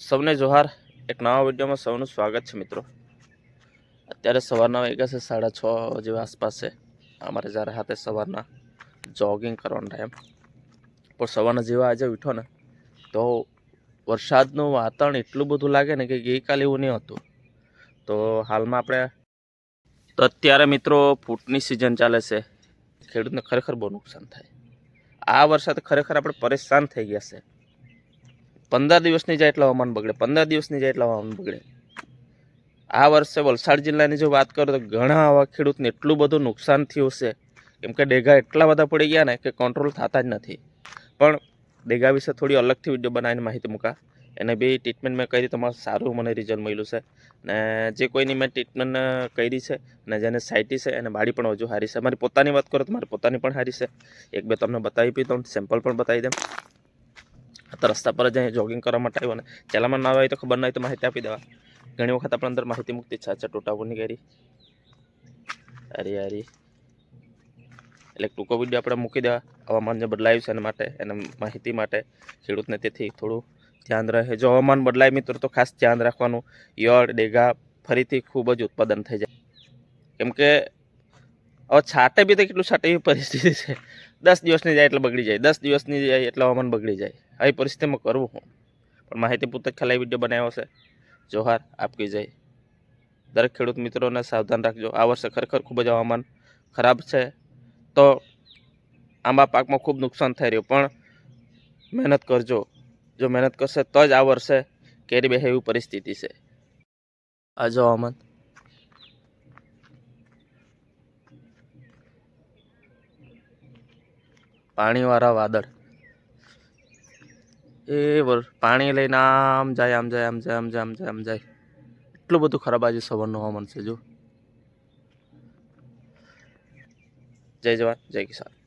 સૌને જોહાર. એક નવા વિડીયોમાં સૌનું સ્વાગત છે મિત્રો. અત્યારે સવારના વાગ્યા છે, સાડા છ જેવા આસપાસ છે. અમારે જ્યારે હાથે સવારના જોગિંગ કરવાનો ટાઈમ પણ સવારના જેવા આજે ઉઠો ને, તો વરસાદનું વાતાવરણ એટલું બધું લાગે ને કે ગઈકાલે એવું નહીં હતું. તો હાલમાં આપણે, તો અત્યારે મિત્રો ફૂટની સિઝન ચાલે છે. ખેડૂતને ખરેખર બહુ નુકસાન થાય. આ વરસાદ ખરેખર આપણે પરેશાન થઈ ગયા છે. પંદર દિવસની જાય એટલે હવામાન બગડે, પંદર દિવસની જાય એટલે હવામાન બગડે. આ વર્ષે વલસાડ જિલ્લાની જો વાત કરું તો ઘણા આવા ખેડૂતને એટલું બધું નુકસાન થયું છે. કેમ કે ડેગા એટલા બધા પડી ગયા ને કે કંટ્રોલ થતા જ નથી. પણ ડેગા વિશે થોડી અલગથી વીડિયો બનાવીને માહિતી મૂકા. એને બી ટ્રીટમેન્ટ મેં કરી, તમારું સારું મને રિઝલ્ટ મળ્યું છે. ને જે કોઈની મેં ટ્રીટમેન્ટ કરી છે ને જેને સાઇટી છે, એને બાળી પણ હજુ સારી છે. મારી પોતાની વાત કરો તો મારી પોતાની પણ સારી છે. એક બે તમને બતાવી પી તો સેમ્પલ પણ બતાવી દઉં. તો રસ્તા પર જ અહીં જોગિંગ કરવા માટે આવ્યો ને ચેલામાં ના હોય તો ખબર ના હોય તો માહિતી આપી દેવા. ઘણી વખત આપણે અંદર માહિતી મૂકતી છે અચ્છા ટોટાપુરની કરી. અરે અરે એટલે ટૂંકો વીડિયો આપણે મૂકી દેવા, હવામાન જે બદલાયું છે એના માટે, એને માહિતી માટે, ખેડૂતને તેથી થોડું ધ્યાન રહે. જો હવામાન બદલાય મિત્રો, તો ખાસ ધ્યાન રાખવાનું. યળ ડેગા ફરીથી ખૂબ જ ઉત્પાદન થઈ જાય. કેમ કે હવે છાટે બી તો કેટલું છાટે એવી પરિસ્થિતિ છે. દસ દિવસની જાય એટલે બગડી જાય. દસ દિવસની જાય એટલે હવામાન બગડી જાય. આવી પરિસ્થિતિમાં કરવું હું? પણ માહિતી પૂરતા ખાલી વીડિયો બનાવ્યો છે. જોહાર, આપકી જય. દરેક ખેડૂત મિત્રોને સાવધાન રાખજો. આ વર્ષે ખરેખર ખૂબ જ હવામાન ખરાબ છે. તો આંબા પાકમાં ખૂબ નુકસાન થઈ રહ્યું. પણ મહેનત કરજો. જો મહેનત કરશે તો જ આ વર્ષે કેરી બેહે એવી પરિસ્થિતિ છે. આજો હવામાન. પાણીવાળા વાદળ. એ પાણી લઈને આમ જાય આમ જાય આમ જાય આમ જાય આમ જાય આમ જાય. એટલું બધું ખરાબ આજે સવારનું હવામાન છે, જો. જય જવાન, જય કિસાન.